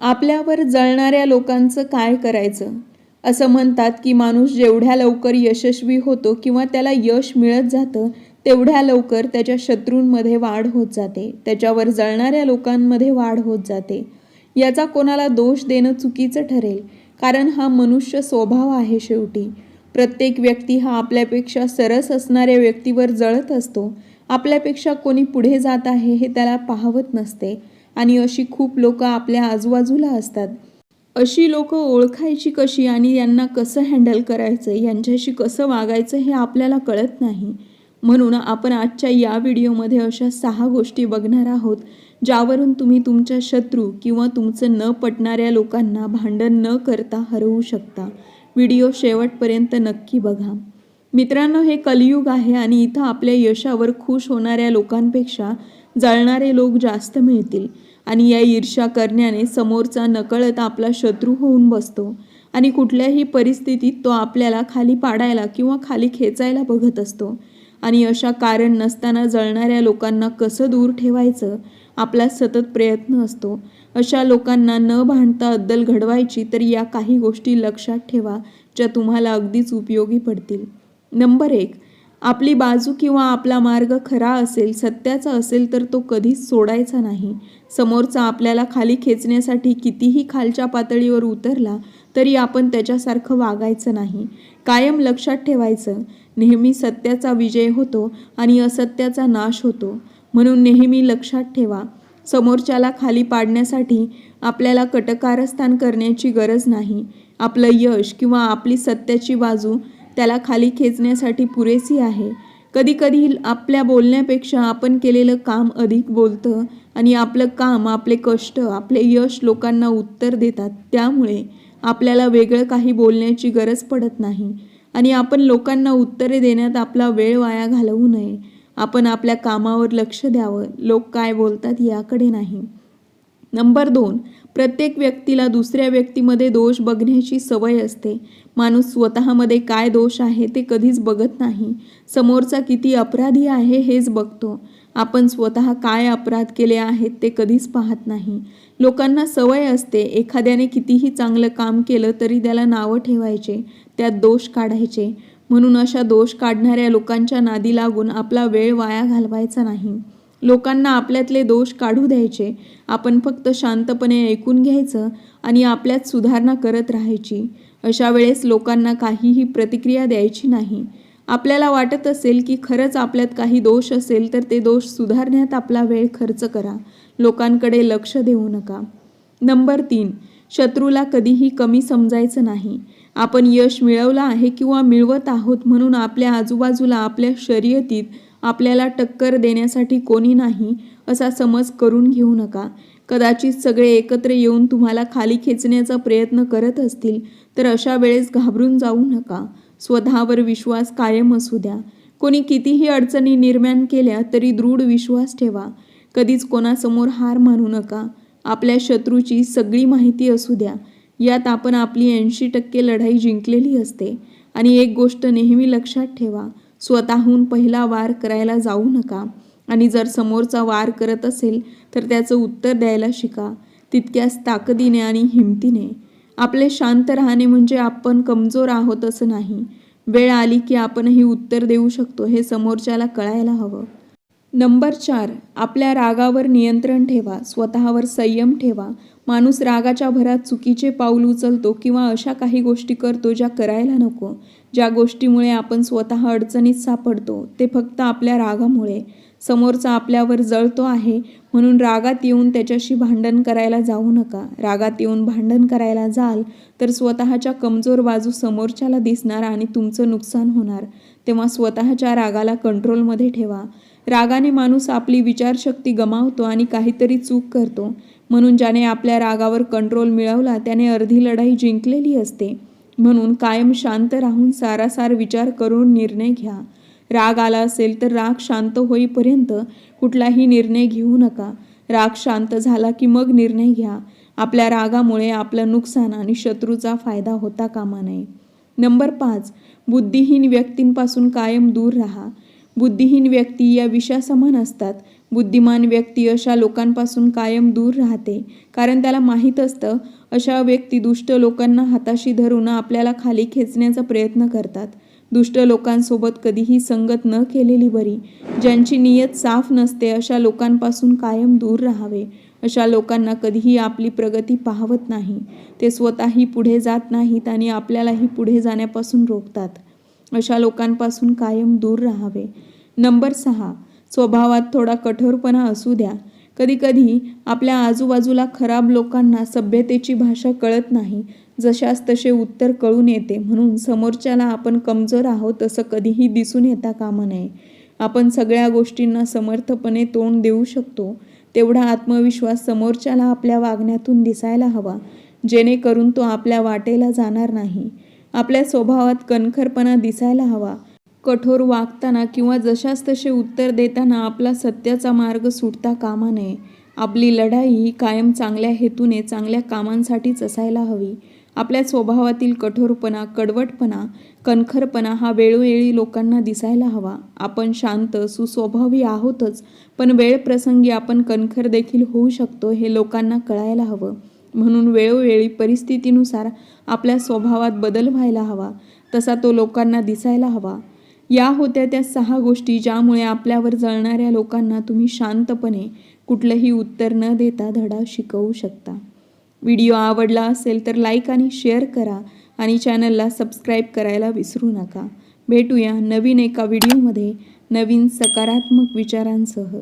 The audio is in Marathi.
आपल्यावर जळणाऱ्या लोकांचं काय करायचं? असं म्हणतात की माणूस जेवढ्या लवकर यशस्वी होतो किंवा त्याला यश मिळत जातं तेवढ्या लवकर त्याच्या शत्रूंमध्ये वाढ होत जाते. त्याच्यावर जळणाऱ्या लोकांमध्ये वाढ होत जाते. याचा कोणाला दोष देणं चुकीचं ठरेल कारण हा मनुष्य स्वभाव आहे शेवटी. प्रत्येक व्यक्ती हा आपल्यापेक्षा सरस असणाऱ्या व्यक्तीवर जळत असतो. आपल्यापेक्षा कोणी पुढे जात आहे हे त्याला पाहवत नसते. आणि अशी खूप लोकं आपल्या आजूबाजूला असतात. अशी लोक ओळखायची कशी आणि यांना कसं हँडल करायचं यांच्याशी कसं वागायचं हे आपल्याला कळत नाही. म्हणून आपण आजच्या या व्हिडिओमध्ये अशा सहा गोष्टी बघणार आहोत ज्यावरून तुम्ही तुमच्या शत्रू किंवा तुमचं न पटणाऱ्या लोकांना भांडण न करता हरवू शकता. व्हिडिओ शेवटपर्यंत नक्की बघा. मित्रांनो हे कलियुग आहे आणि इथं आपल्या यशावर खुश होणाऱ्या लोकांपेक्षा जळणारे लोक जास्त मिळतील. आणि या ईर्ष्या करण्याने समोरचा नकळत आपला शत्रू होऊन बसतो. आणि कुठल्याही परिस्थितीत तो आपल्याला खाली पाडायला किंवा खाली खेचायला बघत असतो. आणि अशा कारण नसताना जळणाऱ्या लोकांना कसं दूर ठेवायचं? आपला सतत प्रयत्न असतो. अशा लोकांना न भांडता अद्दल घडवायची तर या काही गोष्टी लक्षात ठेवा ज्या तुम्हाला अगदीच उपयोगी पडतील. नंबर एक आपली बाजू किंवा आपला मार्ग खरा असेल सत्याचा असेल तर तो कधीच सोडायचा नाही. समोरचा आपल्याला खाली खेचण्यासाठी कितीही खालच्या पातळीवर उतरला तरी आपण त्याच्यासारखं वागायचं नाही. कायम लक्षात ठेवायचं नेहमी सत्याचा विजय होतो आणि असत्याचा नाश होतो. म्हणून नेहमी लक्षात ठेवा समोरच्याला खाली पाडण्यासाठी आपल्याला कटकारस्थान करण्याची गरज नाही. आपलं यश किंवा आपली सत्याची बाजू त्याला खाली खेचण्यासाठी पुरेसी आहे. कधीकधी आपल्या बोलण्यापेक्षा आपण केलेलं काम अधिक बोलतं आणि आपलं काम आपले कष्ट आपले यश लोकांना उत्तर देतात. त्यामुळे आपल्याला वेगळं काही बोलण्याची गरज पडत नाही आणि आपण लोकांना उत्तरे देण्यात आपला वेळ वाया घालवू नये. आपण आपल्या कामावर लक्ष द्यावं. लोक काय बोलतात याकडे नाही. नंबर दोन प्रत्येक व्यक्तीला दुसऱ्या व्यक्तीमध्ये दोष बघण्याची सवय असते. माणूस स्वतःमध्ये काय दोष आहे ते कधीच बघत नाही. समोरचा किती अपराधी आहे हेच बघतो. आपण स्वतः काय अपराध केले आहेत ते कधीच पाहत नाही. लोकांना सवय असते एखाद्याने कितीही चांगलं काम केलं तरी त्याला नावं ठेवायचे त्यात दोष काढायचे. म्हणून अशा दोष काढणाऱ्या लोकांच्या नादी लागून आपला वेळ वाया घालवायचा नाही. लोकांना आपल्यातले दोष काढू द्यायचे. आपण फक्त शांतपणे ऐकून घ्यायचं आणि आपल्यात सुधारणा करत राहायची. अशा वेळेस लोकांना काहीही प्रतिक्रिया द्यायची नाही. आपल्याला वाटत असेल की खरंच आपल्यात काही दोष असेल तर ते दोष सुधारण्यात आपला वेळ खर्च करा. लोकांकडे लक्ष देऊ नका. नंबर तीन. शत्रूला कधीही कमी समजायचं नाही. आपण यश मिळवलं आहे किंवा मिळवत आहोत म्हणून आपल्या आजूबाजूला आपल्या शर्यतीत आपल्याला टक्कर देण्यासाठी कोणी नाही असा समज करून घेऊ नका. कदाचित सगळे एकत्र येऊन तुम्हाला खाली खेचण्याचा प्रयत्न करत असतील तर अशा वेळेस घाबरून जाऊ नका. स्वतःवर विश्वास कायम असू द्या. कोणी कितीही अडचणी निर्माण केल्या तरी दृढ विश्वास ठेवा. कधीच कोणासमोर हार मानू नका. आपल्या शत्रूची सगळी माहिती असू द्या. यात आपण आपली ऐंशी टक्के लढाई जिंकलेली असते. आणि एक गोष्ट नेहमी लक्षात ठेवा. स्वतःहून पहिला वार करायला जाऊ नका. आणि जर समोरचा वार करत असेल तर त्याचं उत्तर द्यायला शिका. तितक्याच ताकदीने आणि हिमतीने. आपले शांत राहणे म्हणजे आपण कमजोर आहोत असं नाही. वेळ आली की आपणही उत्तर देऊ शकतो हे समोरच्याला कळायला हवं. नंबर चार आपल्या रागावर नियंत्रण ठेवा स्वतःवर संयम ठेवा. माणूस रागाच्या भरात चुकीचे पाऊल उचलतो किंवा अशा काही गोष्टी करतो ज्या करायला नको. ज्या गोष्टीमुळे आपण स्वतः अडचणीत सापडतो ते फक्त आपल्या रागामुळे. समोरचा आपल्यावर जळतो आहे म्हणून रागात येऊन त्याच्याशी भांडण करायला जाऊ नका. रागात येऊन भांडण करायला जाल तर स्वतःच्या कमजोर बाजू समोरच्याला दिसणार आणि तुमचं नुकसान होणार. तेव्हा स्वतःच्या रागाला कंट्रोलमध्ये ठेवा. रागाने माणूस आपली विचारशक्ती गमावतो आणि काहीतरी चूक करतो. म्हणून ज्याने आपल्या रागावर कंट्रोल मिळवला त्याने अर्धी लढाई जिंकलेली असते. म्हणून कायम शांत राहून सारासार विचार करून निर्णय घ्या. राग आला असेल तर राग शांत होईपर्यंत कुठलाही निर्णय घेऊ नका. राग शांत झाला की मग निर्णय घ्या. आपल्या रागामुळे आपलं नुकसान आणि शत्रूचा फायदा होता कामा नये. नंबर पाच बुद्धिहीन व्यक्तींपासून कायम दूर राहा. बुद्धिहीन व्यक्ती या विषासमान असतात. बुद्धिमान व्यक्ती अशा लोकांपासून कायम दूर राहते. कारण त्याला माहीत असतं अशा व्यक्ती दुष्ट लोकांना हाताशी धरून आपल्याला खाली खेचण्याचा प्रयत्न करतात. दुष्ट लोकांसोबत कधीही संगत न केलेली बरी. ज्यांची नियत साफ नसते अशा लोकांपासून कायम दूर राहावे. अशा लोकांना कधीही आपली प्रगती पाहवत नाही. ते स्वतःही पुढे जात नाहीत आणि आपल्यालाही पुढे जाण्यापासून रोखतात. अशा लोकांपासून कायम दूर राहावे. नंबर सहा. स्वभावात थोडा कठोरपणा असू द्या. कधीकधी आपल्या आजूबाजूला खराब लोकांना सभ्यतेची भाषा कळत नाही. जशास तसे उत्तर कळून येते. म्हणून समोरच्याला आपण कमजोर आहोत असं कधीही दिसून येता कामा नये. आपण सगळ्या गोष्टींना समर्थपणे तोंड देऊ शकतो. तेवढा आत्मविश्वास समोरच्याला आपल्या वागण्यातून दिसायला हवा. जेणेकरून तो आपल्या वाटेला जाणार नाही. आपल्या स्वभावात कणखरपणा दिसायला हवा. कठोर वागताना किंवा जशास तसे उत्तर देताना आपला सत्याचा मार्ग सुटता कामा नये. आपली लढाई ही कायम चांगल्या हेतूने चांगल्या कामांसाठीच असायला हवी. आपल्या स्वभावातील कठोरपणा कडवटपणा कणखरपणा हा वेळोवेळी लोकांना दिसायला हवा. आपण शांत सुस्वभावी आहोतच पण वेळ प्रसंगी आपण कणखर देखील होऊ शकतो हे लोकांना कळायला हवं. म्हणून वेळोवेळी परिस्थितीनुसार आपल्या स्वभावात बदल व्हायला हवा. तसा तो लोकांना दिसायला हवा. या होत्या त्या सहा गोष्टी ज्यामुळे आपल्यावर जळणाऱ्या लोकांना तुम्ही शांतपणे कुठलंही उत्तर न देता धडा शिकवू शकता. व्हिडिओ आवडला असेल तर लाईक आणि शेअर करा आणि चॅनलला सबस्क्राईब करायला विसरू नका. भेटूया नवीन एका व्हिडिओमध्ये नवीन सकारात्मक विचारांसह.